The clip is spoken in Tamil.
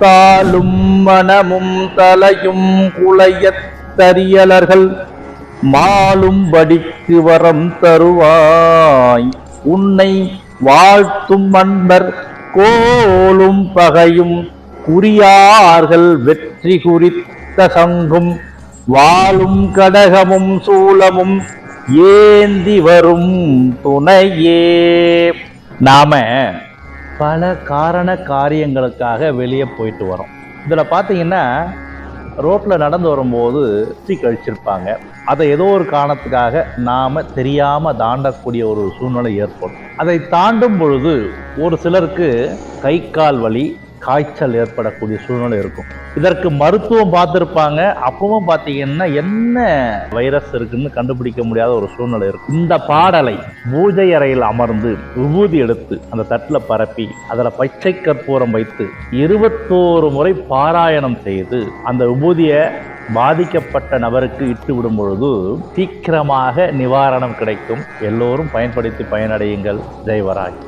தாலும் மனமும் தலையும் குளையத்தறியலர்கள் மாலும் படிக்கு வரம் தருவாய். உன்னை வாழ்த்தும் அன்பர் கோலும் பகையும் குறியார்கள் வெற்றி குறித்த சங்கும் வாழும் கடகமும் சூலமும் ஏந்தி வரும் துணையே. நாம பல காரண காரியங்களுக்காக வெளியே போயிட்டு வரோம். இதில் பார்த்தீங்கன்னா ரோட்டில் நடந்து வரும்போது சுற்றி கழிச்சிருப்பாங்க. அதை ஏதோ ஒரு காரணத்துக்காக நாம் தெரியாமல் தாண்டக்கூடிய ஒரு சூழ்நிலை ஏற்படும். அதை தாண்டும் பொழுது ஒரு சிலருக்கு கை கால் வலி காய்ச்சல் ஏற்படக்கூடிய சூழ்நிலை இருக்கும். இதற்கு மருத்துவம் பார்த்துருப்பாங்க. அப்பவும் பார்த்தீங்கன்னா என்ன வைரஸ் இருக்குன்னு கண்டுபிடிக்க முடியாத ஒரு சூழ்நிலை இருக்கும். இந்த பாடலை பூஜை அறையில் அமர்ந்து விபூதி எடுத்து அந்த தட்டில் பரப்பி அதில் பச்சை கற்பூரம் வைத்து இருபத்தோரு முறை பாராயணம் செய்து அந்த விபூதியை பாதிக்கப்பட்ட நபருக்கு இட்டு விடும் பொழுது சீக்கிரமாக நிவாரணம் கிடைக்கும். எல்லோரும் பயன்படுத்தி பயனடையுங்கள். ஜெய்வராஜ்